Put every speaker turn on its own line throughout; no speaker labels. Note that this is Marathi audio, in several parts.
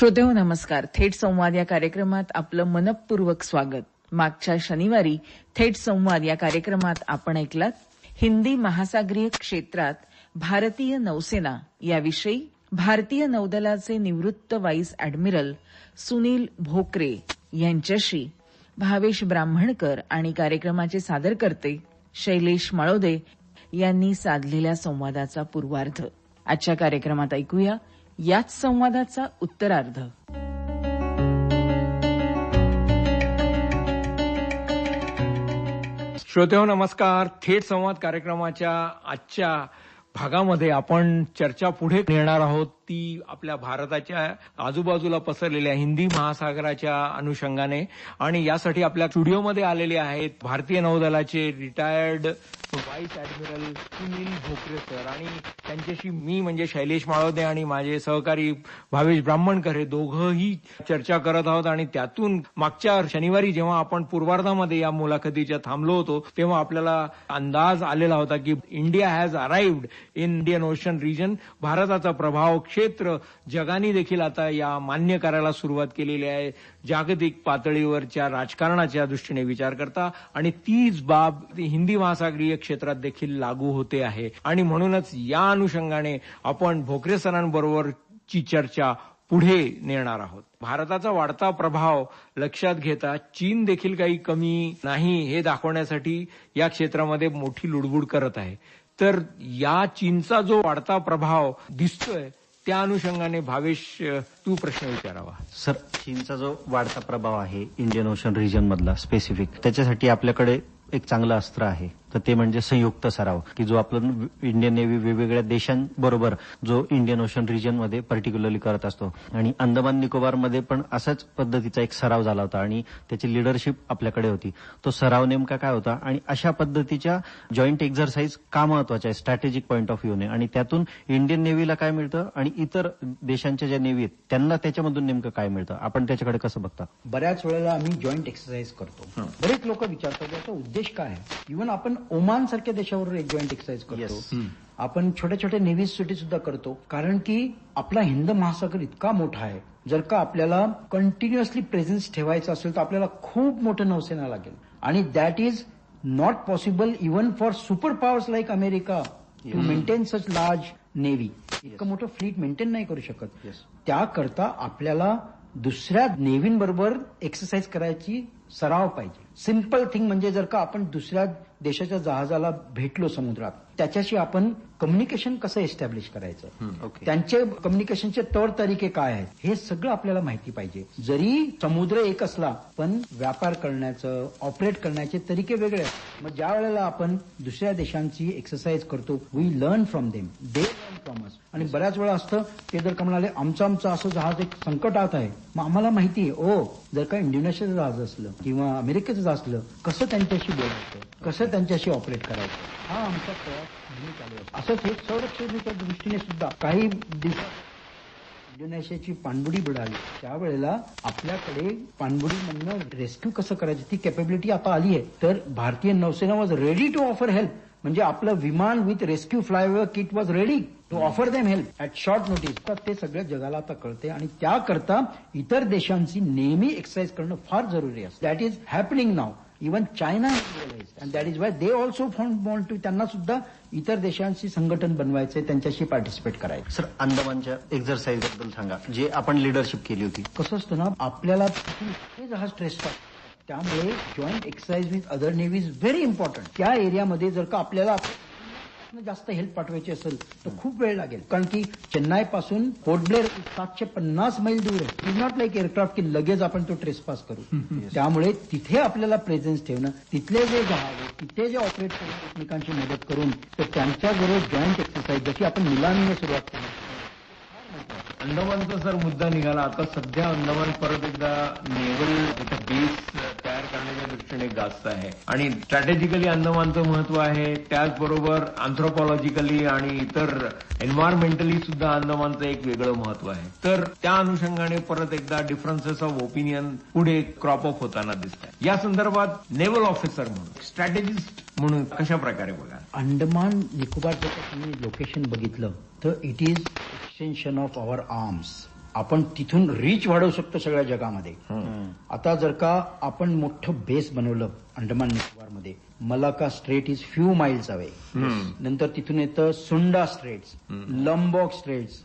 श्रोतेहो नमस्कार. थेट संवाद या कार्यक्रमात आपलं मनपूर्वक स्वागत. मागच्या शनिवारी थेट संवाद या कार्यक्रमात आपण ऐकलात हिंदी महासागरीय क्षेत्रात भारतीय नौसेना याविषयी भारतीय नौदलाचे निवृत्त वाईस अॅडमिरल सुनील भोकरे यांच्याशी भावेश ब्राह्मणकर आणि कार्यक्रमाचे सादरकर्ते शैलेश मळोदे यांनी साधलेल्या संवादाचा पूर्वार्ध. आजच्या कार्यक्रमात ऐकूया याच संवादाचा उत्तरार्ध.
श्रोतेहो नमस्कार. थेट संवाद कार्यक्रमाच्या आजच्या भागामध्ये आपण चर्चा पुढे नेणार आहोत. ती आपल्या भारताच्या आजूबाजूला पसरलेल्या हिंदी महासागराच्या अनुषंगाने आणि यासाठी आपल्या स्टुडिओमध्ये आलेले आहेत भारतीय नौदलाचे retired vice admiral Sunil Bhokare sir आणि त्यांच्याशी मी म्हणजे शैलेश माळवदे आणि माझे सहकारी भावेश ब्राह्मणकर हे दोघंही चर्चा करत आहोत आणि त्यातून मागच्या शनिवारी जेव्हा आपण पूर्वार्धामध्ये या मुलाखतीच्या थांबलो होतो तेव्हा आपल्याला अंदाज आलेला होता की India has arrived in Indian ocean region भारताचा प्रभाव क्षेत्र जगाने देखील आता या मान्य करायला सुरुवात केलेली आहे. जागतिक पातळीवरच्या राजकारणाच्या दृष्टीने विचार करता आणि तीच बाब हिंदी महासागरीय क्षेत्रात देखील लागू होते आहे. आणि म्हणूनच या अनुषंगाने आपण भोकरे सरांबरोबरची चर्चा पुढे नेणार आहोत. भारताचा वाढता प्रभाव लक्षात घेता चीन देखील काही कमी नाही हे दाखवण्यासाठी या क्षेत्रामध्ये मोठी लुडबुड करत आहे. तर या चीनचा जो वाढता प्रभाव दिसतोय त्या अनुषंगाने भावेश तू प्रश्न विचारावा.
सर चीनचा जो वाढता प्रभाव आहे इंडियन ओशन रिजन मधला स्पेसिफिक त्याच्यासाठी आपल्याकडे एक चांगलं अस्त्र आहे. तर ते म्हणजे संयुक्त सराव की जो आपलं इंडियन नेव्ही वेगवेगळ्या देशांबरोबर जो इंडियन ओशन रिजनमध्ये पर्टिक्युलरली करत असतो. आणि अंदमान निकोबारमध्ये पण असाच पद्धतीचा एक सराव झाला होता आणि त्याची लिडरशिप आपल्याकडे होती. तो सराव नेमका काय होता आणि अशा पद्धतीच्या जॉईंट एक्झरसाईज का महत्त्वाच्या आहे स्ट्रॅटेजिक पॉईंट ऑफ व्ह्यूने आणि त्यातून इंडियन नेव्हीला काय मिळतं आणि इतर देशांच्या ज्या नेव्ही आहेत त्यांना त्याच्यामधून नेमकं काय मिळतं? आपण त्याच्याकडे कसं बघता?
बऱ्याच वेळेला आम्ही जॉईंट एक्सरसाइज करतो. बरेच लोक विचारतात याचा उद्देश काय आहे? इव्हन आपण ओमान सारख्या देशावर एक जॉईंट एक्सरसाइज करतो. आपण छोट्या छोट्या नेव्ही सिटी सुद्धा करतो. कारण की आपला हिंद महासागर इतका मोठा आहे. जर का आपल्याला कंटिन्युअसली प्रेझेन्स ठेवायचा असेल तर आपल्याला खूप मोठं नौसेना लागेल. आणि that is not possible even for super powers like America to maintain such large navy इतकं मोठं फ्लीट मेंटेन नाही करू शकत. त्याकरता आपल्याला दुसऱ्या नेव्हींबरोबर एक्सरसाइज करायची सराव पाहिजे. सिंपल थिंग म्हणजे जर का आपण दुसऱ्या देशाच्या जहाजाला भेटलो समुद्रात. त्याच्याशी आपण कम्युनिकेशन कसं एस्टॅब्लिश करायचं? त्यांचे कम्युनिकेशनचे तौर तरीके काय आहेत? हे सगळं आपल्याला माहिती पाहिजे. जरी समुद्र एक असला पण व्यापार करण्याचं ऑपरेट करण्याचे तरीके वेगळे आहेत. मग ज्या वेळेला आपण दुसऱ्या देशांची एक्सरसाइज करतो we learn from them they learn from us आणि बऱ्याच वेळा असतं ते जर का म्हणाले आमचं आमचं असं जहाज एक संकटात आहे. मग आम्हाला माहिती आहे ओ जर का इंडोनेशियाचं जहाज असलं किंवा अमेरिकेचं जहाज असलं कसं त्यांच्याशी बोलायचं? कसं त्यांच्याशी ऑपरेट करायचं? हा आमचा प्रयास चालू असंच हे संरक्षणाच्या दृष्टीने सुद्धा काही दिवसात इंडोनेशियाची पाणबुडी बुडाली. त्यावेळेला आपल्याकडे पाणबुडीमधनं रेस्क्यू कसं करायचं ती कॅपेबिलिटी आता आली आहे. तर भारतीय नौसेना was ready to offer help म्हणजे आपलं विमान with rescue flyover kit was ready to offer them help at short notice तर ते सगळ्या जगाला आता कळते आणि त्याकरता इतर देशांची नेहमी एक्सरसाइज करणं फार जरुरी असतं. That is happening now even China and that is why they also want to त्यांना सुद्धा इतर देशांशी संघटन बनवायचंय त्यांच्याशी पार्टिसिपेट करायचं
सर अंदमानच्या एक्झरसाईजबद्दल सांगा. जे आपण लिडरशिप केली होती.
कसं असतं ना आपल्याला हे जहाज ट्रेस त्यामुळे joint exercise with other navy is very important त्या एरियामध्ये जर का आपल्याला जास्त हेल्प पाठवायची असेल तर खूप वेळ लागेल. कारण की चेन्नई पासून पोर्ट ब्लेअर सातशे पन्नास मैल दूर आहे. इज नॉट लाईक एअरक्राफ्ट की लगेच आपण तो ट्रेस पास करू त्यामुळे तिथे आपल्याला प्रेझेन्स ठेवणं तिथले जे जहाज तिथे जे ऑपरेट करून एकमेकांची मदत करून तर त्यांच्याबरोबर जॉईंट एक्सरसाइज जशी आपण मुलांनी सुरुवात केली.
अंदमानचा सर मुद्दा निघाला आता सध्या अंदमान परत एकदा नेव्हल बेस करण्याच्या दृष्टीने जास्त आहे. आणि स्ट्रॅटेजिकली अंदमानचं महत्त्व आहे. त्याचबरोबर अँथ्रोपॉलॉजिकली आणि इतर एन्व्हायरमेंटली सुद्धा अंदमानचं एक वेगळं महत्त्व आहे. तर त्या अनुषंगाने परत एकदा डिफरन्सेस ऑफ ओपिनियन पुढे क्रॉप अप होताना दिसत आहे या संदर्भात नेव्हल ऑफिसर म्हणून स्ट्रॅटेजिस्ट म्हणून कशा प्रकारे बघा?
अंडमान निकोबार तुम्ही लोकेशन बघितलं तर it is extension of our arms आपण तिथून रीच वाढवू शकतो सगळ्या जगामध्ये. आता जर का आपण मोठं बेस बनवलं अंडमान निकोबारमध्ये Malacca strait is few miles away नंतर तिथून येतं Sunda straits Lombok straits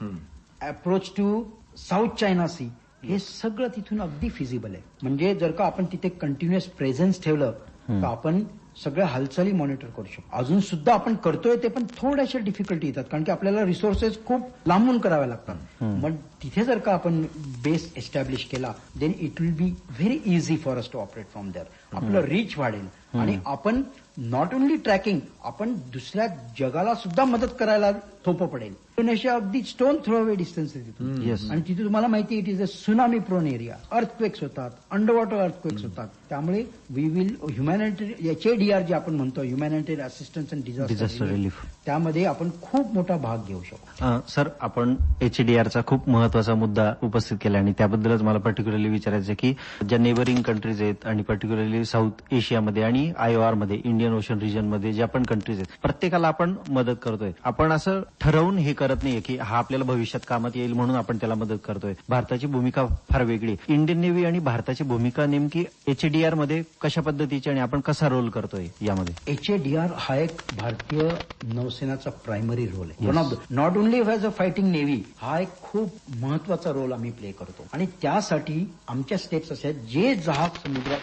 approach to South China sea हे सगळं तिथून अगदी फिजिबल आहे. म्हणजे जर का आपण तिथे कंटिन्युअस प्रेझेन्स ठेवलं तर आपण सगळ्या हालचाली मॉनिटर करू शकतो अजून सुद्धा आपण करतोय ते पण थोड्याशा डिफिकल्टी येतात. कारण की आपल्याला रिसोर्सेस खूप लांबून करावे लागतात. मग तिथे जर का आपण बेस एस्टॅब्लिश केला then it will be very easy for us to operate from there आपलं रीच वाढेल. आणि आपण नॉट ओनली ट्रॅकिंग आपण दुसऱ्या जगाला सुद्धा मदत करायला थोपं पडेल. इंडोनेशिया अगदी स्टोन थ्रो अवे डिस्टन्स आहे तिथून. आणि तिथे तुम्हाला माहिती it is a tsunami prone area earthquakes होतात अंडर वॉटर अर्थक्वेक्स होतात त्यामुळे we will humanitarian H A D R जे आपण म्हणतो humanitarian assistance and
disaster relief.
त्यामध्ये आपण खूप मोठा भाग घेऊ शकतो
सर आपण एचडीआरचा खूप महत्त्वाचा मुद्दा उपस्थित केला आणि त्याबद्दलच मला पर्टिक्युलरली विचारायचं की ज्या नेबरिंग कंट्रीज आहेत आणि पर्टिक्युलरली साऊथ एशियामध्ये आणि आयओआरमध्ये इंडियन ओशन रिजनमध्ये ज्या पण कंट्रीज आहेत प्रत्येकाला आपण मदत करतोय आपण असं ठरवून हे करत नाहीये की हा आपल्याला भविष्यात कामात येईल म्हणून आपण त्याला मदत करतोय. भारताची भूमिका फार वेगळी. इंडियन नेव्ही आणि भारताची भूमिका नेमकी एचडीआरमध्ये कशा पद्धतीची आणि आपण कसा रोल करतोय यामध्ये?
एच ए डी आर हा एक भारतीय नौसेनाचा प्रायमरी रोल आहे. One of the not only has a fighting navy हा एक खूप महत्त्वाचा रोल आम्ही प्ले करतो. आणि त्यासाठी आमच्या स्टेप्स असे आहेत जे जहाज समुद्रात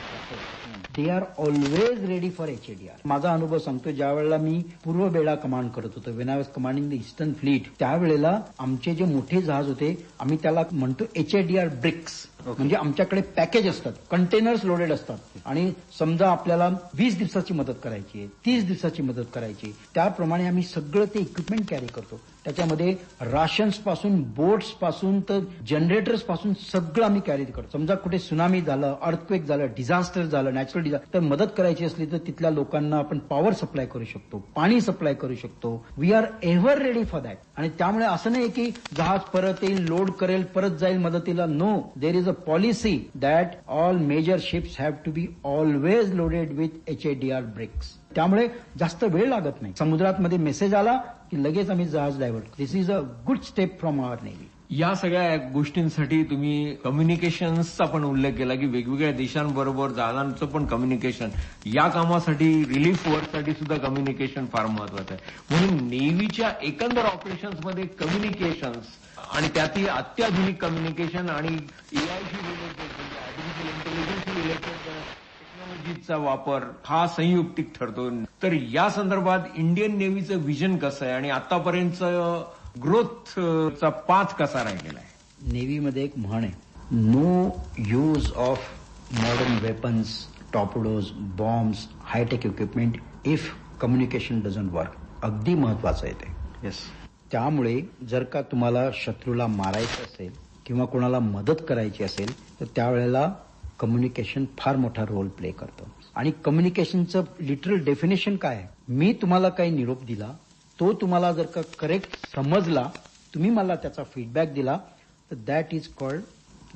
they are always ready for H ADR माझा अनुभव सांगतो ज्या वेळेला मी पूर्व बेडा कमांड करत होतो when I was commanding the eastern fleet त्यावेळेला आमचे जे मोठे जहाज होते आम्ही त्याला म्हणतो एच ब्रिक्स म्हणजे आमच्याकडे पॅकेज असतात कंटेनर्स लोडेड असतात. आणि समजा आपल्याला वीस दिवसाची मदत करायची आहे तीस दिवसाची मदत करायची. त्याप्रमाणे आम्ही सगळं ते इक्विपमेंट कॅरी करतो. त्याच्यामध्ये राशन्सपासून बोट्सपासून तर जनरेटर्सपासून सगळं आम्ही कॅरी करतो. समजा कुठे सुनामी झालं अर्थक्वेक झालं डिझास्टर झालं नॅचरल डिझास्टर तर मदत करायची असली तर तिथल्या लोकांना आपण पॉवर सप्लाय करू शकतो पाणी सप्लाय करू शकतो. We are ever ready for that आणि त्यामुळे असं नाही की जहाज परत येईल लोड करेल परत जाईल मदतीला. No there is a policy that all major ships have to be always loaded with H A D R bricks त्यामुळे जास्त वेळ लागत नाही. समुद्रात मध्ये मेसेज आला की लगेच आम्ही जहाज divert this is a good step from our navy
या सगळ्या गोष्टींसाठी तुम्ही कम्युनिकेशनचा पण उल्लेख केला की वेगवेगळ्या देशांबरोबर जहाजांचं पण कम्युनिकेशन या कामासाठी रिलीफ वर्कसाठी सुद्धा कम्युनिकेशन फार महत्वाचं आहे. म्हणून नेव्हीच्या एकंदर ऑपरेशन्समध्ये कम्युनिकेशन्स आणि त्यातही अत्याधुनिक कम्युनिकेशन आणि एआयशी रिलेटेड आर्टिफिशियल इंटेलिजन्सशी रिलेटेड टेक्नॉलॉजीचा वापर हा संयुक्तिक ठरतो. तर या संदर्भात इंडियन नेव्हीचं विजन कसं आहे? आणि आतापर्यंतचं ग्रोथचा पाथ कसा राहिलेला आहे?
नेव्हीमध्ये एक म्हण आहे. No use of modern weapons torpedoes bombs high tech equipment if communication doesn't work अगदी महत्वाचं आहे ते.
येस
त्यामुळे जर का तुम्हाला शत्रूला मारायचं असेल किंवा कोणाला मदत करायची असेल तर त्यावेळेला कम्युनिकेशन फार मोठा रोल प्ले करतं. आणि कम्युनिकेशनचं लिटरल डेफिनेशन काय मी तुम्हाला काही निरोप दिला तो तुम्हाला जर का करेक्ट समजला तुम्ही मला त्याचा फीडबॅक दिला तर that is called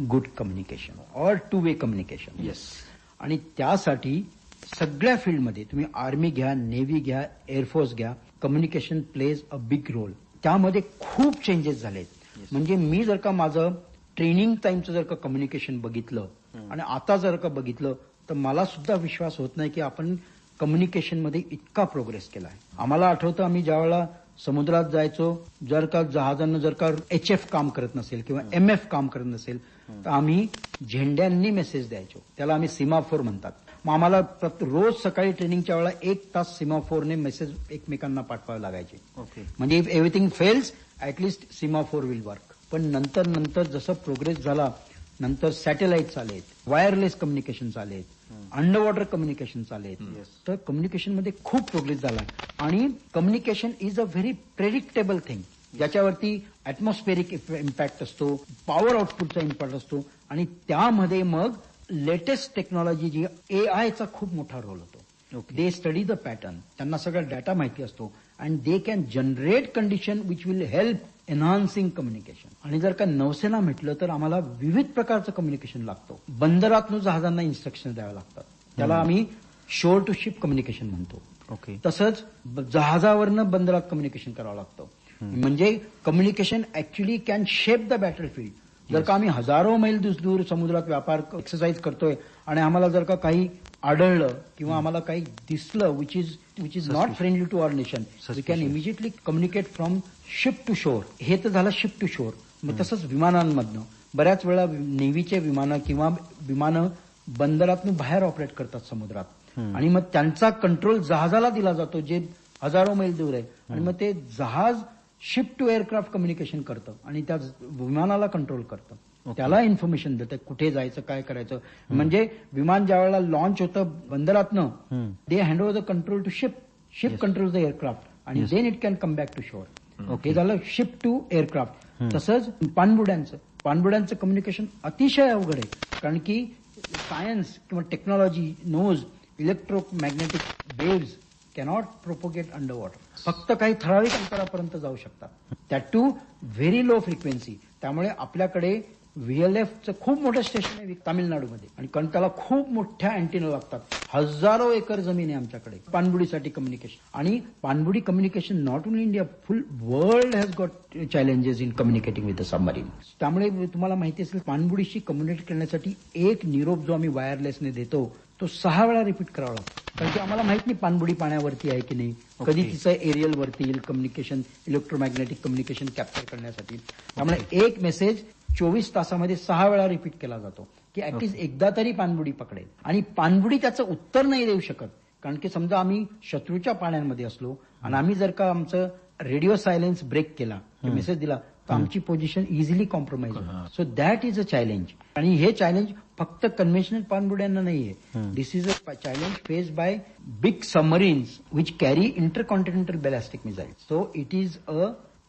good communication or two way communication yes आणि त्यासाठी सगळ्या फील्डमध्ये तुम्ही आर्मी घ्या नेव्ही घ्या एअरफोर्स घ्या communication plays a big role त्यामध्ये खूप चेंजेस झालेत. म्हणजे मी जर का माझं ट्रेनिंग टाइमचं जर का कम्युनिकेशन बघितलं आणि आता जर का बघितलं तर मला सुद्धा विश्वास होत नाही की आपण कम्युनिकेशनमध्ये इतका प्रोग्रेस केला आहे. आम्हाला आठवतं आम्ही ज्यावेळेला समुद्रात जायचो जर का जहाजानं जर का एच एफ काम करत नसेल किंवा एम एफ काम करत नसेल तर आम्ही झेंड्यांनी मेसेज द्यायचो. त्याला आम्ही सीमाफोर म्हणतात. मग आम्हाला रोज सकाळी ट्रेनिंगच्या वेळेला एक तास सीमाफोरने मेसेज एकमेकांना पाठवावे लागायचे. म्हणजे if everything fails at least semaphore will work पण नंतर नंतर जसं प्रोग्रेस झाला नंतर सॅटेलाइट आलेत वायरलेस कम्युनिकेशन आलेत अंडर वॉटर कम्युनिकेशन आलेत. तर कम्युनिकेशनमध्ये खूप प्रोग्रेस झाला. आणि communication is a very predictable thing ज्याच्यावरती ऍटमॉस्फेरिक इम्पॅक्ट असतो पॉवर आउटपुटचा इम्पॅक्ट असतो आणि त्यामध्ये मग लेटेस्ट टेक्नॉलॉजी जी ए आयचा खूप मोठा रोल होतो. दे स्टडी द पॅटर्न त्यांना सगळा डाटा माहिती असतो. And they can generate condition which will help enhancing communication आणि जर का नौसेना म्हटलं तर आम्हाला विविध प्रकारचं कम्युनिकेशन लागतो. बंदरातून जहाजांना इन्स्ट्रक्शन द्यावे लागतात. त्याला आम्ही शोर टू शिप कम्युनिकेशन म्हणतो.
ओके.
तसंच जहाजावरनं बंदरात कम्युनिकेशन करावं लागतं. म्हणजे communication actually can shape the battle field जर का आम्ही हजारो मैल दूर समुद्रात व्यापार एक्सरसाइज करतोय आणि आम्हाला जर का काही आढळलं किंवा आम्हाला काही दिसलं which is which is not friendly to our nation we can immediately communicate from ship to shore हे तर झालं शिप टू शोर मग तसंच विमानांमधनं. बऱ्याच वेळा नेव्हीचे विमानं किंवा विमानं बंदरातून बाहेर ऑपरेट करतात समुद्रात. आणि मग त्यांचा कंट्रोल जहाजाला दिला जातो जे हजारो मैल दूर आहे. आणि मग ते जहाज शिप टू एअरक्राफ्ट कम्युनिकेशन करतं आणि त्या विमानाला कंट्रोल करतं. त्याला इन्फॉर्मेशन देतं कुठे जायचं काय करायचं. म्हणजे विमान ज्या वेळेला लॉन्च होतं बंदरातनं they hand over the control to ship ship control the aircraft आणि then it can come back to shore हे झालं शिप टू एअरक्राफ्ट तसंच पाणबुड्यांचं पाणबुड्यांचं कम्युनिकेशन अतिशय अवघड आहे. कारण की सायन्स किंवा technology knows electromagnetic waves cannot propagate under water फक्त काही ठराविक अंतरापर्यंत जाऊ शकतात. त्या टू व्हेरी लो फ्रिक्वेन्सी त्यामुळे आपल्याकडे व्हीएलएफचं खूप मोठं स्टेशन आहे तामिळनाडूमध्ये. आणि कारण त्याला खूप मोठ्या अँटीना लागतात. हजारो एकर जमीन आहे आमच्याकडे. पाणबुडीसाठी कम्युनिकेशन आणि पाणबुडी communication not only India full world has got challenges in communicating with the submarine त्यामुळे तुम्हाला माहिती असेल पाणबुडीशी कम्युनिकेट करण्यासाठी एक निरोप जो आम्ही वायरलेसने देतो तो सहा वेळा रिपीट करावा लागतो. कारण की आम्हाला माहीत नाही पाणबुडी पाण्यावरती आहे की नाही. कधी तिचं एरियल वरती येईल कम्युनिकेशन इलेक्ट्रोमॅग्नेटिक कम्युनिकेशन कॅप्चर करण्यासाठी. त्यामुळे एक मेसेज चोवीस तासामध्ये सहा वेळा रिपीट केला जातो. की ऍटलीस्ट एकदा तरी पाणबुडी पकडेल. आणि पाणबुडी त्याचं उत्तर नाही देऊ शकत. कारण की समजा आम्ही शत्रूच्या पाण्यामध्ये असलो आणि आम्ही जर का आमचं रेडिओ सायलेन्स ब्रेक केला मेसेज दिला तर आमची position easily compromise so that is a challenge आणि हे चॅलेंज फक्त कन्व्हेन्शनल पाणबुड्यांना नाहीये. This is a challenge face by big submarines which carry intercontinental ballistic missile so it is a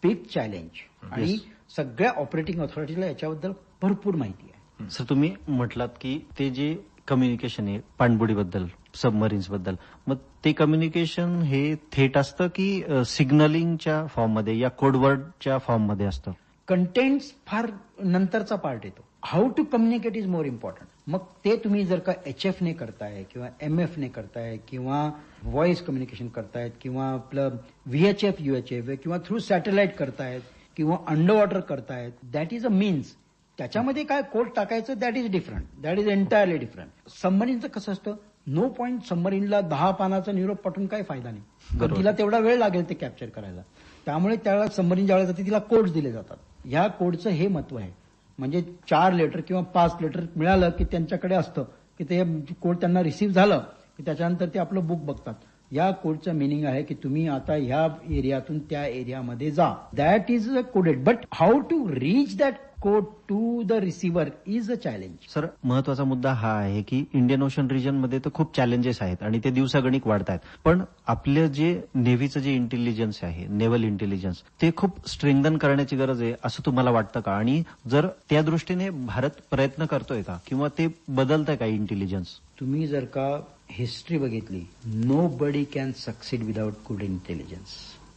big challenge. आणि सगळ्या ऑपरेटिंग ऑथॉरिटीला याच्याबद्दल भरपूर माहिती आहे.
सर तुम्ही म्हटलात की ते जे कम्युनिकेशन आहे पाणबुडीबद्दल सबमरीन्सबद्दल मग ते कम्युनिकेशन हे थेट असतं की सिग्नलिंगच्या फॉर्ममध्ये या कोडवर्डच्या फॉर्ममध्ये असतं?
कंटेंट्स फार नंतरचा पार्ट येतो. How to communicate is more important मग ते तुम्ही जर का एच एफने करताय किंवा एम एफने करताय किंवा व्हॉइस कम्युनिकेशन करतायत किंवा आपलं व्हीएचएफ युएचएफ किंवा थ्रू सॅटेलाइट करतायत किंवा अंडर वॉटर करतायत दॅट इज अ मीन्स त्याच्यामध्ये काय कोड टाकायचं that is different that is entirely different सबमरीनचं कसं असतं? नो पॉईंट सबमरीनला दहा पानाचा निरोप पाठवून काय फायदा नाही. तिला तेवढा वेळ लागेल ते कॅप्चर करायला. त्यामुळे त्याला सबमरीन ज्यावेळेला जाते तिला कोड्स दिले जातात. ह्या कोडचं हे महत्त्व आहे. म्हणजे चार लेटर किंवा पाच लेटर मिळालं की त्यांच्याकडे असतं की ते कोड त्यांना रिसीव्ह झालं की त्याच्यानंतर ते आपलं बुक बघतात. या कोडचं मिनिंग आहे की तुम्ही आता ह्या एरियातून त्या एरियामध्ये जा. That is a coded but how to reach that code to the receiver is a challenge
sir महत्त्वाचा मुद्दा हा आहे की इंडियन ओशन रिजनमध्ये तर खूप चॅलेंजेस आहेत आणि ते दिवसागणिक वाढत आहेत पण आपलं जे नेव्हीचं जे इंटेलिजन्स आहे नेव्हल इंटेलिजन्स ते खूप स्ट्रेंथन करण्याची गरज आहे असं तुम्हाला वाटतं का? आणि जर त्या दृष्टीने भारत प्रयत्न करतोय का? किंवा ते बदलतंय का इंटेलिजन्स
तुम्ही जर का हिस्ट्री बघितली nobody can succeed without good intelligence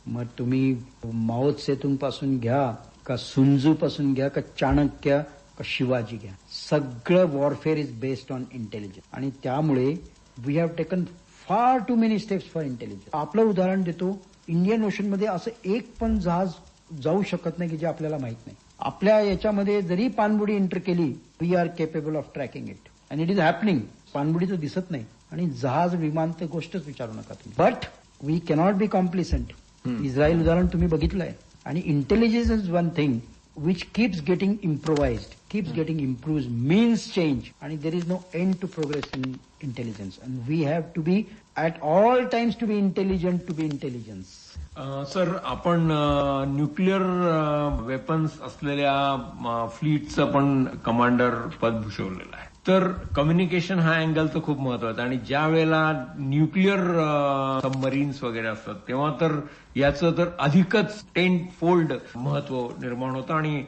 मग तुम्ही माओ सेतून पासून घ्या का सुंजू पासून घ्या का चाणक्य का शिवाजी घ्या. सगळं warfare is based on intelligence आणि त्यामुळे we have taken far too many steps for intelligence आपलं उदाहरण देतो इंडियन ओशनमध्ये असं एक पण जहाज जाऊ शकत नाही की जे आपल्याला माहीत नाही. आपल्या याच्यामध्ये जरी पाणबुडी एंटर केली we are capable of tracking it and it is happening पाणबुडीचं दिसत नाही. आणि जहाज विमान तर गोष्टच विचारू नका तुम्ही. But we cannot be complacent Israel उदाहरण तुम्ही बघितलंय. आणि intelligence is one thing which keeps getting improvised keeps getting improve means change आणि there is no end to progress in intelligence and we have to be at all times to be intelligent to be intelligence
uh, sir आपण न्यूक्लिअर वेपन्स असलेल्या फ्लीटचं पण कमांडर पद भूषवलेलं आहे तर कम्युनिकेशन हा अँगल तर खूप महत्त्वाचा आणि ज्या वेळेला न्यूक्लिअर सबमरीन्स वगैरे असतात तेव्हा तर याचं तर अधिकच टेन फोल्ड महत्त्व निर्माण होतं आणि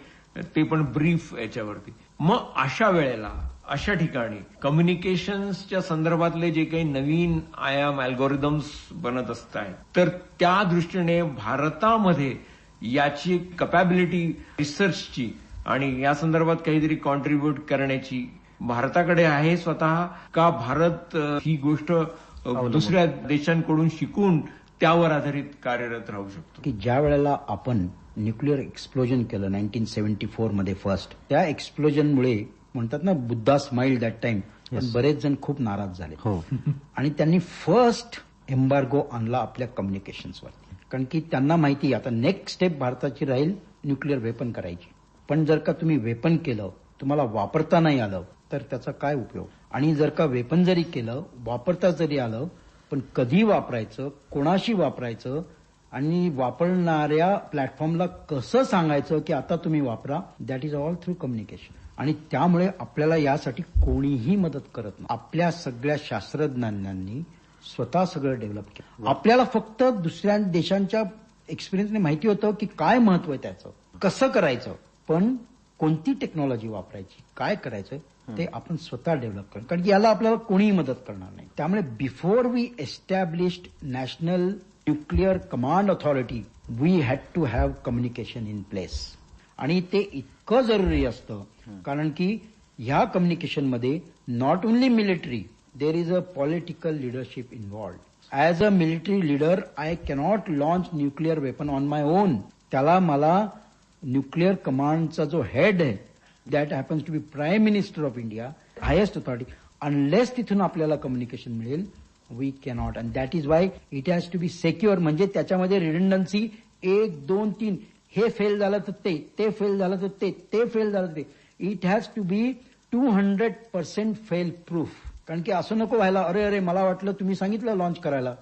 ते पण ब्रीफ याच्यावरती. मग अशा वेळेला अशा ठिकाणी कम्युनिकेशन्सच्या संदर्भातले जे काही नवीन आयाम अल्गोरिदम्स बनत असत आहेत तर त्या दृष्टीने भारतामध्ये याची कपॅबिलिटी रिसर्चची आणि या संदर्भात काहीतरी कॉन्ट्रीब्युट करण्याची भारताकडे आहे स्वतः का भारत ही गोष्ट दुसऱ्या देशांकडून शिकून त्यावर आधारित कार्यरत राहू शकतो?
की ज्या वेळेला आपण न्यूक्लिअर एक्सप्लोजन केलं नाईन्टीन सेव्हन्टी फोरमध्ये फर्स्ट त्या एक्सप्लोजनमुळे म्हणतात ना बुद्धा स्माईल दॅट टाइम बरेच जण खूप नाराज झाले.
हो.
आणि त्यांनी फर्स्ट एम्बार्गो आणला आपल्या कम्युनिकेशन्सवर कारण की त्यांना माहिती आता नेक्स्ट स्टेप भारताची राहील न्यूक्लिअर वेपन करायची. पण जर का तुम्ही वेपन केलं तुम्हाला वापरता नाही आलं तर त्याचा काय उपयोग? आणि जर का वेपन जरी केलं वापरता जरी आलं पण कधी वापरायचं कोणाशी वापरायचं आणि वापरणाऱ्या प्लॅटफॉर्मला कसं सांगायचं की आता तुम्ही वापरा that is all through communication आणि त्यामुळे आपल्याला यासाठी कोणीही मदत करत नाही. आपल्या सगळ्या शास्त्रज्ञांनी स्वतः सगळं डेव्हलप केलं. आपल्याला फक्त दुसऱ्या देशांच्या एक्सपिरियन्सने माहिती होतं की काय महत्त्व आहे त्याचं. कसं करायचं? पण कोणती टेक्नॉलॉजी वापरायची? काय करायचं ते आपण स्वतः डेव्हलप करू. कारण की याला आपल्याला कोणीही मदत करणार नाही. त्यामुळे before we established national nuclear command authority we had to have communication in place आणि ते इतकं जरुरी असतं कारण की ह्या कम्युनिकेशनमध्ये not only military there is a political leadership involved as a military leader I cannot launch nuclear weapon on my own त्याला मला न्यूक्लिअर कमांडचा जो हेड आहे that happens to be prime minister of India highest authority unless तिथून आपल्याला कम्युनिकेशन मिळेल we cannot and that is why it has to be secure म्हणजे त्याच्यामध्ये रिडंडन्सी एक दोन तीन. हे फेल झालं तर ते ते फेल झालं तर ते ते फेल झालं ते. It has to be two hundred percent fail proof कारण की असं नको व्हायला अरे अरे मला वाटलं तुम्ही सांगितलं लॉन्च करायला.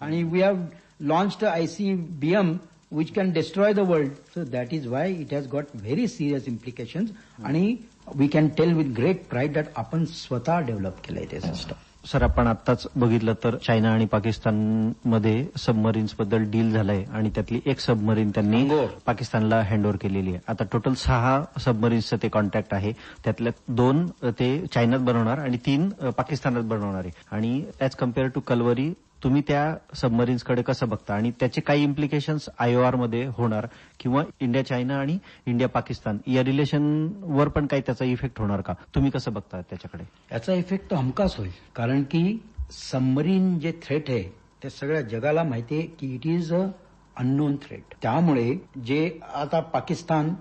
आणि we have launch them which can destroy the world so that is why it has got very serious implications and we can tell with great pride that आपण स्वतः डेव्हलप केलंय ते सिस्टम
सर आपण आत्ताच बघितलं तर चायना आणि पाकिस्तानमध्ये सबमरीन्सबद्दल डील झालंय आणि त्यातली एक सबमरीन त्यांनी. पाकिस्तानला हँडओव्हर केलेली आहे. आता टोटल सहा सबमरीन्सचं ते कॉन्टॅक्ट आहे. त्यातल्या दोन ते चायनात बनवणार आणि तीन पाकिस्तानात बनवणार आहे. आणि ॲज कंपेअर टू कलवरी तुम्ही त्या सबमरीन्सकडे कसं बघता? आणि त्याचे काही इम्प्लिकेशन्स आयओआरमध्ये होणार किंवा इंडिया चायना आणि इंडिया पाकिस्तान या रिलेशनवर पण काही त्याचा इफेक्ट होणार का? तुम्ही कसं बघता त्याच्याकडे?
याचा इफेक्ट तर हमखास होईल. कारण की सबमरीन जे थ्रेट आहे ते सगळ्या जगाला माहिती आहे की it is a unknown threat त्यामुळे जे आता पाकिस्तान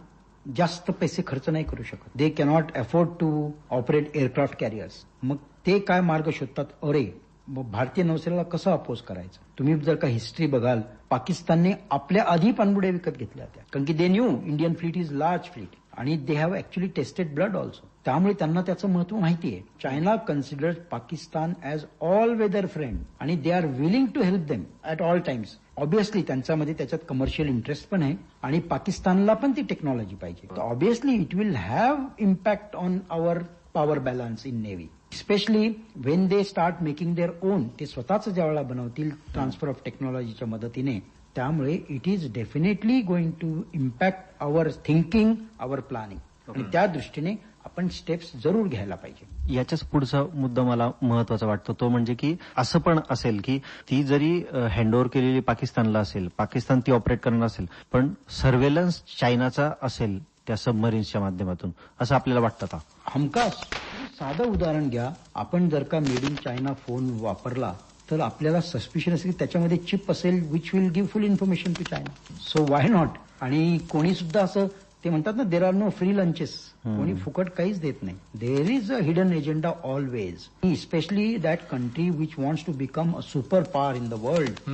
जास्त पैसे खर्च नाही करू शकत. They cannot afford to operate aircraft carriers मग ते काय मार्ग शोधतात? अरे भारतीय नौसेनेला कसं अपोज करायचं? तुम्ही जर का हिस्ट्री बघाल पाकिस्तानने आपल्या आधी पाणबुड्या विकत घेतल्या होत्या. कारण की they new Indian fleet is large fleet आणि they have actually tested blood also त्यामुळे त्यांना त्याचं महत्त्व माहिती आहे. China consider Pakistan as all weather friend and they are willing to help them at all times obviously त्यांच्यामध्ये त्याच्यात कमर्शियल इंटरेस्ट पण आहे आणि पाकिस्तानला पण ती टेक्नॉलॉजी पाहिजे. तर obviously it will have impact on our power balance in navy specially when they start making their own ते स्वतःच ज्या वेळेला बनवतील ट्रान्सफर ऑफ टेक्नॉलॉजीच्या मदतीने त्यामुळे it is definitely going to impact our thinking our planning आणि त्या दृष्टीने आपण स्टेप्स जरूर घ्यायला पाहिजे.
याच्याच पुढचा मुद्दा मला महत्त्वाचा वाटतो तो म्हणजे की असं पण असेल की ती जरी हँडओव्हर केलेली पाकिस्तानला असेल पाकिस्तान ती ऑपरेट करणार असेल पण सर्वेलन्स चायनाचा असेल त्या सबमरीन्सच्या माध्यमातून असं आपल्याला वाटतं का?
हमखास साधं उदाहरण घ्या. आपण जर का मेड इन चायना फोन वापरला तर आपल्याला सस्पिशन असेल की त्याच्यामध्ये चिप असेल which will give full information to China so why not आणि कोणी सुद्धा असं ते म्हणतात ना there are no free lunches कोणी फुकट काहीच देत नाही. There is a hidden agenda always specially that country which wants to become a super power in the world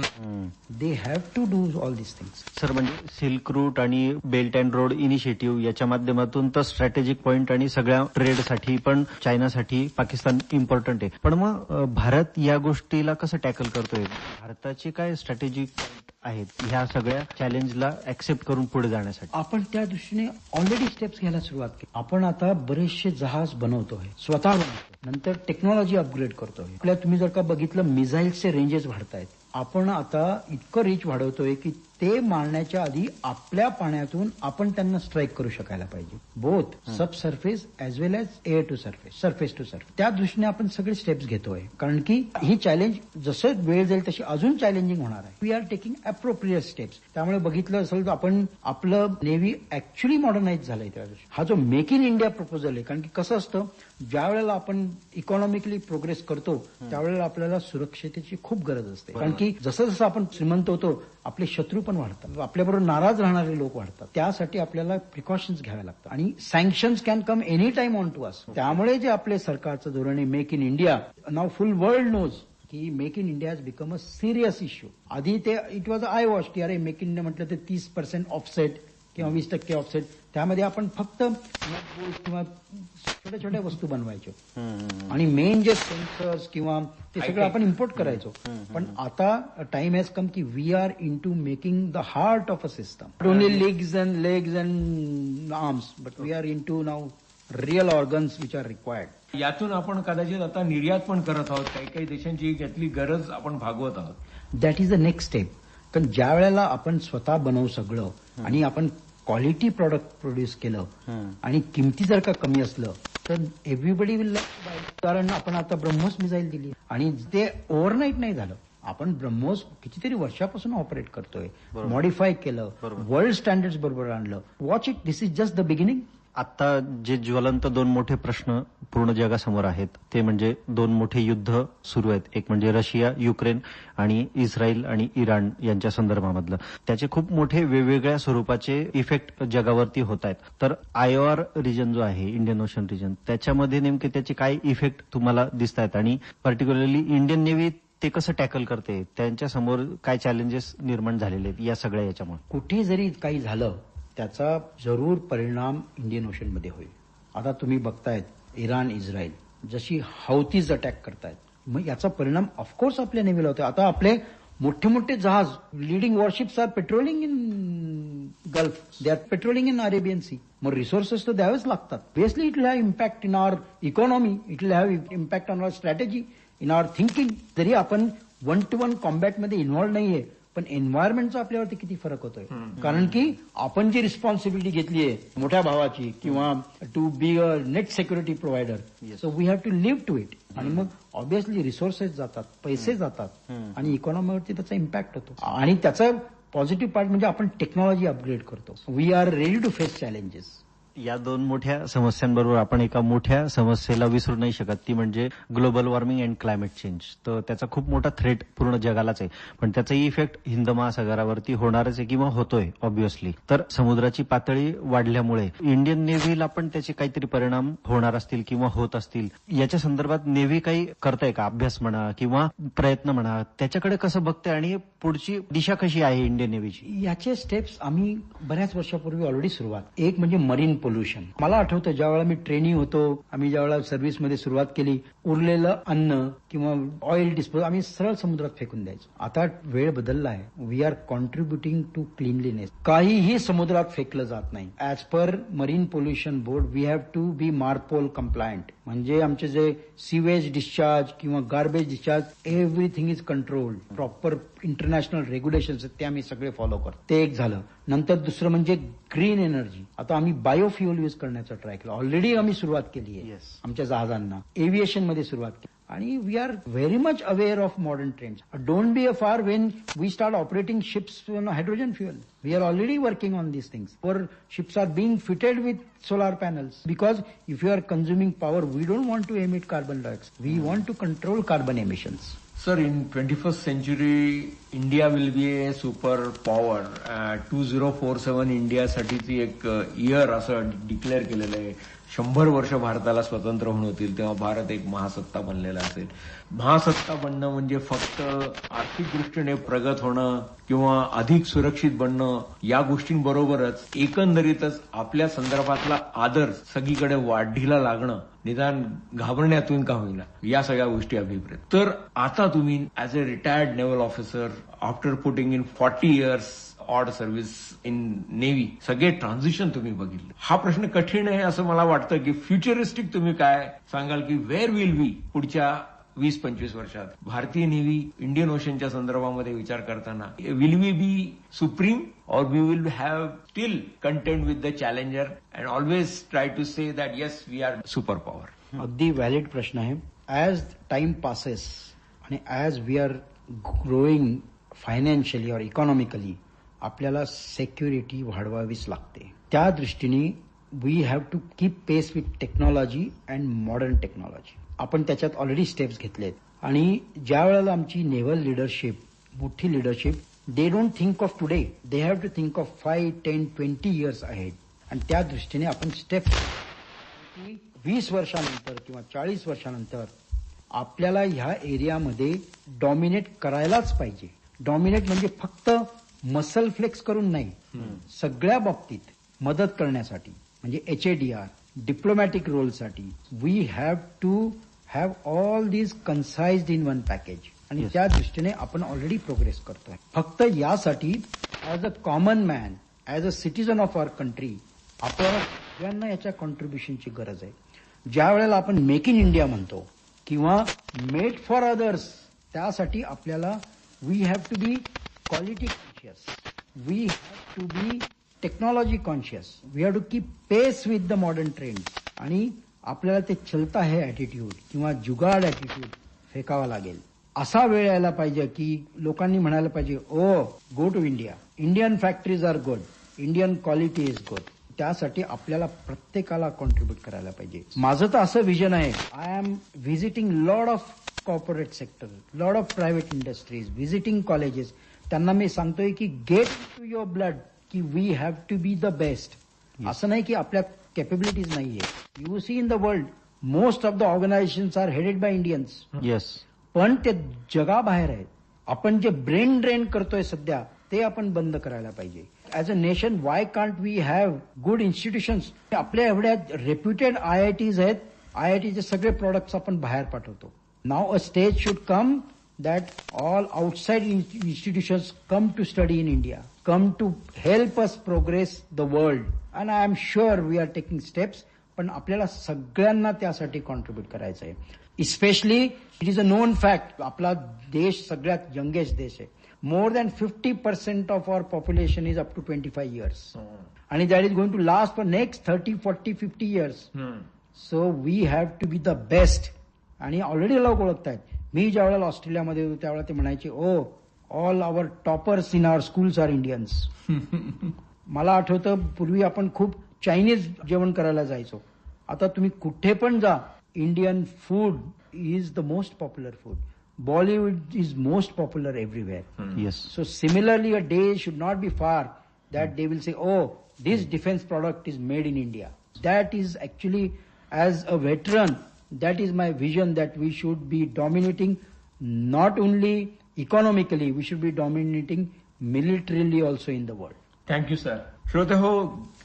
they have to do all this things
sir म्हणजे सिल्क रूट आणि बेल्ट अँड रोड इनिशिएटिव्ह याच्या माध्यमातून तर स्ट्रॅटेजिक पॉईंट आणि सगळ्या ट्रेडसाठी पण चायनासाठी पाकिस्तान इम्पॉर्टंट आहे. पण मग भारत या गोष्टीला कसं टॅकल करतोय? भारताचे काय स्ट्रॅटेजिक आहेत? ह्या सगळ्या चॅलेंजला ऍक्सेप्ट करून पुढे जाण्यासाठी.
आपण त्या दृष्टीने ऑलरेडी स्टेप्स घ्यायला सुरुवात केली. आपण आता बरेचसे जहाज बनवतोय स्वतः बनवतो नंतर टेक्नॉलॉजी अपग्रेड करतोय. आपल्या तुम्ही जर का बघितलं मिसाईल्सचे रेंजेस वाढतायत. आपण आता इतकं रीच वाढवतोय की ते मारण्याच्या आधी आपल्या पाण्यातून आपण त्यांना स्ट्राईक करू शकायला पाहिजे. Both sub surface as well as air to surface surface to surface त्या दृष्टीने आपण सगळे स्टेप्स घेतोय. कारण की ही चॅलेंज जसं वेळ जाईल तशी अजून चॅलेंजिंग होणार आहे. We are taking appropriate steps त्यामुळे बघितलं असेल तर आपण आपलं नेव्ही ऍक्च्युली मॉडर्नाइज झालंय त्या दिवशी हा जो मेक इन इंडिया प्रपोजल आहे कारण की कसं असतं ज्या वेळेला आपण इकॉनॉमिकली प्रोग्रेस करतो त्यावेळेला आपल्याला सुरक्षितेची खूप गरज असते. कारण की जसं जसं आपण श्रीमंत होतो आपले शत्रू पण वाढतात. आपल्याबरोबर नाराज राहणारे लोक वाढतात. त्यासाठी आपल्याला प्रिकॉशन्स घ्यावे लागतात. आणि sanctions can come any time on to us त्यामुळे जे आपले सरकारचं धोरण आहे make in India now full world knows की make in India has become a serious issue आधी ते इट वॉज आय वॉश की अरे मेक इन इंडिया म्हटलं ते तीस पर्सेंट ऑफसेट किंवा वीस टक्के ऑफसेट त्यामध्ये आपण फक्त किंवा छोट्या छोट्या वस्तू बनवायचो. आणि मेन जे सेन्सर्स किंवा ते सगळं आपण इम्पोर्ट करायचो. पण आता टाइम हॅज कम की we are in to making the heart of a system only legs and legs and arms but we are in to now real organs which are required
यातून आपण कदाचित आता निर्यात पण करत आहोत. काही काही देशांची यातली गरज आपण भागवत आहोत.
That is the next step कारण ज्या वेळेला आपण स्वतः बनवू सगळं आणि आपण क्वालिटी प्रॉडक्ट प्रोड्यूस केलं आणि किमती जर का कमी असलं तर एव्हरीबडी विल कारण आपण आता ब्रह्मोस मिसाईल दिली. आणि ते ओव्हरनाईट नाही झालं. आपण ब्रह्मोस कितीतरी वर्षापासून ऑपरेट करतोय. मॉडिफाय केलं. वर्ल्ड स्टँडर्ड बरोबर आणलं. Watch it this is just the beginning
आता जे ज्वलंत दोन मोठे प्रश्न पूर्ण जगासमोर आहेत ते म्हणजे दोन मोठे युद्ध सुरू आहेत. एक म्हणजे रशिया युक्रेन आणि इस्रायल आणि इराण यांच्या संदर्भामधलं. त्याचे खूप मोठे वेगवेगळ्या स्वरूपाचे इफेक्ट जगावरती होत आहेत. तर आयओआर रिजन जो आहे इंडियन ओशन रिजन त्याच्यामध्ये नेमके त्याचे काय इफेक्ट तुम्हाला दिसत आहेत? आणि पर्टिक्युलरली इंडियन नेव्ही ते कसं टॅकल करते? त्यांच्यासमोर काय चॅलेंजेस निर्माण झालेले आहेत या सगळ्या याच्यामुळे?
कुठे जरी काही झालं त्याचा जरूर परिणाम इंडियन ओशनमध्ये होईल. आता तुम्ही बघतायत इराण इस्रायल जशी हौतीज अटॅक करतायत मग याचा परिणाम ऑफकोर्स आपल्या नेव्हीला होतो आता आपले मोठे मोठे जहाज leading warships are patrolling in gulf they are patrolling in Arabian sea मग रिसोर्सेस तर द्यावेच लागतात. Basically it will have impact in our economy it will have impact on our strategy in our thinking जरी आपण वन टू वन कॉम्बॅटमध्ये इन्व्हॉल्व नाहीये. पण एन्व्हायरमेंटचा आपल्यावरती किती फरक होतोय? कारण की आपण जी रिस्पॉन्सिबिलिटी घेतली आहे मोठ्या भावाची किंवा to be a net security provider so we have to live to it आणि मग ऑब्विसली रिसोर्सेस जातात पैसे जातात. आणि इकॉनॉमीवरती त्याचा इम्पॅक्ट होतो. आणि त्याचा पॉझिटिव्ह पार्ट म्हणजे आपण टेक्नॉलॉजी अपग्रेड करतो. We are ready to face challenges
या दोन मोठ्या समस्यांबरोबर आपण एका मोठ्या समस्येला विसरू नाही शकत. ती म्हणजे global warming and climate change. तर त्याचा खूप मोठा थ्रेट पूर्ण जगालाच आहे. पण त्याचा इफेक्ट हिंद महासागरावरती होणारच आहे किंवा होतोय ऑब्व्हियसली तर समुद्राची पातळी वाढल्यामुळे इंडियन नेव्हीला पण त्याचे काहीतरी परिणाम होणार असतील किंवा होत असतील. याच्या संदर्भात नेव्ही काही करताय का? अभ्यास म्हणा किंवा प्रयत्न म्हणा त्याच्याकडे कसं बघते आणि पुढची दिशा कशी आहे इंडियन नेव्हीची
याचे स्टेप्स आम्ही बऱ्याच वर्षापूर्वी ऑलरेडी सुरुवात. एक म्हणजे मरीन पोल्युशन मला आठवतं ज्यावेळेला मी ट्रेनिंग होतो आम्ही ज्यावेळेला सर्व्हिसमध्ये सुरुवात केली उरलेलं अन्न किंवा ऑइल डिस्पोज आम्ही सरळ समुद्रात फेकून द्यायचो. आता वेळ बदलला आहे. We are contributing to cleanliness काहीही समुद्रात फेकलं जात नाही. As per marine pollution board we have to be MARPOL compliant म्हणजे आमचे जे सिवेज डिस्चार्ज किंवा garbage discharge everything is controlled proper international regulations आहेत ते आम्ही सगळे फॉलो करतो. ते एक झालं. नंतर दुसरं म्हणजे ग्रीन एनर्जी आता आम्ही बायोफ्युअल यूज करण्याचा ट्राय केला. ऑलरेडी आम्ही सुरुवात केली आहे. आमच्या जहाजांना. एव्हिएशनमध्ये सुरुवात केली. आणि we are very much aware of modern trends don't be a far when we start operating ships hydrogen fuel we are already working on these things where ships are being fitted with solar panels because if you are consuming power we don't want to emit carbon dioxide we want to control carbon emissions
sir in twenty first century India will be a super power two zero four seven इंडियासाठीची एक इयर असं डिक्लेअर केलेलं आहे शंभर वर्ष भारताला स्वतंत्र होऊन होतील तेव्हा भारत एक महासत्ता बनलेला असेल. महासत्ता बनणं म्हणजे फक्त आर्थिक दृष्टीने प्रगत होणं किंवा अधिक सुरक्षित बनणं या गोष्टींबरोबरच एकंदरीतच आपल्या संदर्भातला आदर सगळीकडे वाढीला लागणं निदान घाबरण्यातून का होईना या सगळ्या गोष्टी अभिप्रेत. तर आता तुम्ही as a retired naval officer after putting in forty years odd service in navy सगळे ट्रान्झिशन तुम्ही बघितले. हा प्रश्न कठीण आहे असं मला वाटतं की फ्युचरिस्टिक तुम्ही काय सांगाल की वेअर विल बी पुढच्या वीस पंचवीस वर्षात? भारतीय नेव्ही इंडियन ओशनच्या संदर्भामध्ये विचार करताना विल वी बी सुप्रीम और we will have still content with the challenger and always try to say that yes we are super power
अगदी व्हॅलिड प्रश्न आहे. ॲज टाइम पासेस आणि as we are growing financially और इकॉनॉमिकली आपल्याला सेक्युरिटी वाढवावीच लागते. त्या दृष्टीने we have to keep pace with technology and modern technology आपण त्याच्यात ऑलरेडी स्टेप्स घेतलेत. आणि ज्या वेळेला आमची नेव्हल लिडरशिप मोठी leadership they don't think of today they have to think of five ten twenty years आहेत आणि त्या दृष्टीने आपण स्टेप्स की वीस वर्षानंतर किंवा चाळीस वर्षानंतर आपल्याला ह्या एरियामध्ये डॉमिनेट करायलाच पाहिजे. डॉमिनेट म्हणजे फक्त मसल फ्लेक्स करून नाही सगळ्या बाबतीत मदत करण्यासाठी म्हणजे H A D R diplomatic रोलसाठी we have to have all these concised in one package आणि त्या दृष्टीने आपण ऑलरेडी प्रोग्रेस करतोय. फक्त यासाठी as a common man as a citizen of our country आपण सगळ्यांना याच्या कॉन्ट्रीब्युशनची गरज आहे. ज्या वेळेला आपण मेक इन इंडिया म्हणतो किंवा मेड फॉर अदर्स त्यासाठी आपल्याला we have to be quality conscious. We have to be technology conscious we have to keep pace with the modern trend आणि आपल्याला ते चलता हे अॅटिट्यूड किंवा जुगाड ॲटिट्यूड फेकावा लागेल. असा वेळ यायला पाहिजे की लोकांनी म्हणायला पाहिजे ओ go to India Indian factories are good Indian quality is good त्यासाठी आपल्याला प्रत्येकाला कॉन्ट्रीब्युट करायला पाहिजे. माझं तर असं विजन आहे. I am visiting lot of corporate sector lot of private industries visiting colleges त्यांना मी सांगतोय की गेट टू युअर ब्लड की we have to be the best असं नाही की आपल्या कॅपेबिलिटीज नाहीये. You see in the world most of the organisation are headed by Indians
yes
पण ते जगाबाहेर आहेत. आपण जे ब्रेन ड्रेन करतोय सध्या ते आपण बंद करायला पाहिजे. As a nation why can't we have good institutions आपल्या एवढ्या रेप्युटेड आय आय टीज आहेत. आय आय टीचे सगळे प्रोडक्ट्स आपण बाहेर पाठवतो. Now a stage should come that all outside institutions come to study in India come to help us progress the world and I am sure we are taking steps पण आपल्याला सगळ्यांना त्यासाठी कॉन्ट्रीब्युट करायचं आहे especially it is a known fact आपला देश सगळ्यात यंगेस्ट देश आहे. More than fifty percent of our population is up to twenty five years आणि that is going to last for next thirty forty fifty years so we have to be the best आणि ऑलरेडी लोक ओळखतायत. मी ज्या वेळेला ऑस्ट्रेलियामध्ये होतो त्यावेळेला ते म्हणायचे ओ all our toppers in our schools are Indians मला आठवतं पूर्वी आपण खूप चायनीज जेवण करायला जायचो. आता तुम्ही कुठे पण जा Indian food is the most popular food Bollywood is most popular everywhere
yes
So similarly, a day should not be far that they will say, oh, this defense product is made in India. That is actually, as a veteran, that is my vision that we should be dominating not only economically, we should be dominating militarily also in the world.
Thank you sir श्रोते हो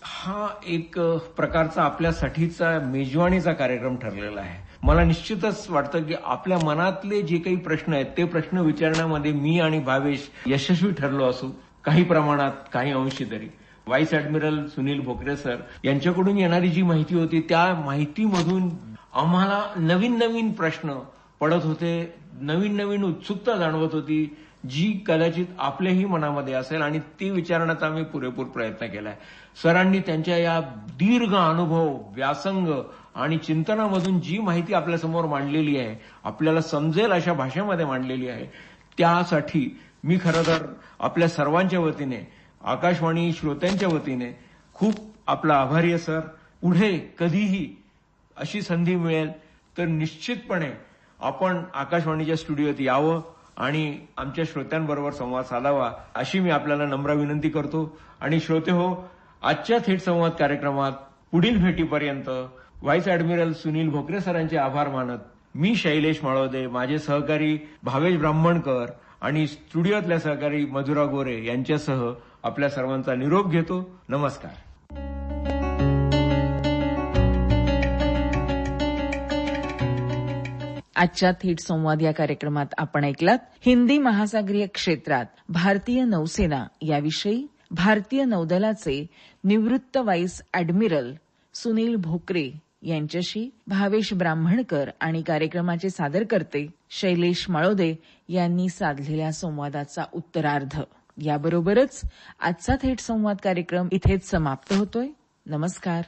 हा एक प्रकारचा आपल्यासाठीचा मेजवानीचा कार्यक्रम ठरलेला आहे. मला निश्चितच वाटतं की आपल्या मनातले जे काही प्रश्न आहेत ते प्रश्न विचारण्यामध्ये मी आणि भावेश यशस्वी ठरलो असू काही प्रमाणात काही अंशी तरी. Vice admiral Sunil Bhokare sir यांच्याकडून येणारी जी माहिती होती त्या माहितीमधून आम्हाला नवीन नवीन प्रश्न पडत होते नवीन नवीन उत्सुकता जाणवत होती जी कदाचित आपल्याही मनामध्ये असेल आणि ती विचारण्याचा आम्ही पुरेपूर प्रयत्न केलाय. सरांनी त्यांच्या या दीर्घ अनुभव व्यासंग आणि चिंतनामधून जी माहिती आपल्यासमोर मांडलेली आहे आपल्याला समजेल अशा भाषेमध्ये मांडलेली आहे त्यासाठी मी खरं तर आपल्या सर्वांच्या वतीने आकाशवाणी श्रोत्यांच्या वतीने खूप आपला आभारी आहे सर. पुढे कधीही अशी संधी मिळेल तर निश्चितपणे आपण आकाशवाणीच्या स्टुडिओत यावं आणि आमच्या श्रोत्यांबरोबर संवाद साधावा अशी मी आपल्याला नम्र विनंती करतो. आणि श्रोते हो आजच्या थेट संवाद कार्यक्रमात पुढील भेटीपर्यंत व्हाईस ऍडमिरल सुनील भोकरे सरांचे आभार मानत मी शैलेश माळोदे माझे सहकारी भावेश ब्राह्मणकर आणि स्टुडिओतल्या सहकारी मधुरा गोरे यांच्यासह आपल्या सर्वांचा निरोप घेतो. नमस्कार.
आजच्या थेट संवाद या कार्यक्रमात आपण ऐकलात हिंदी महासागरीय क्षेत्रात भारतीय नौसेना याविषयी भारतीय नौदलाचे निवृत्त वाईस अॅडमिरल सुनील भोकरे यांच्याशी भावेश ब्राह्मणकर आणि कार्यक्रमाचे सादरकर्ते शैलेश मळोदे यांनी साधलेल्या संवादाचा उत्तरार्ध. याबरोबरच आजचा थेट संवाद कार्यक्रम इथेच समाप्त होतोय. नमस्कार.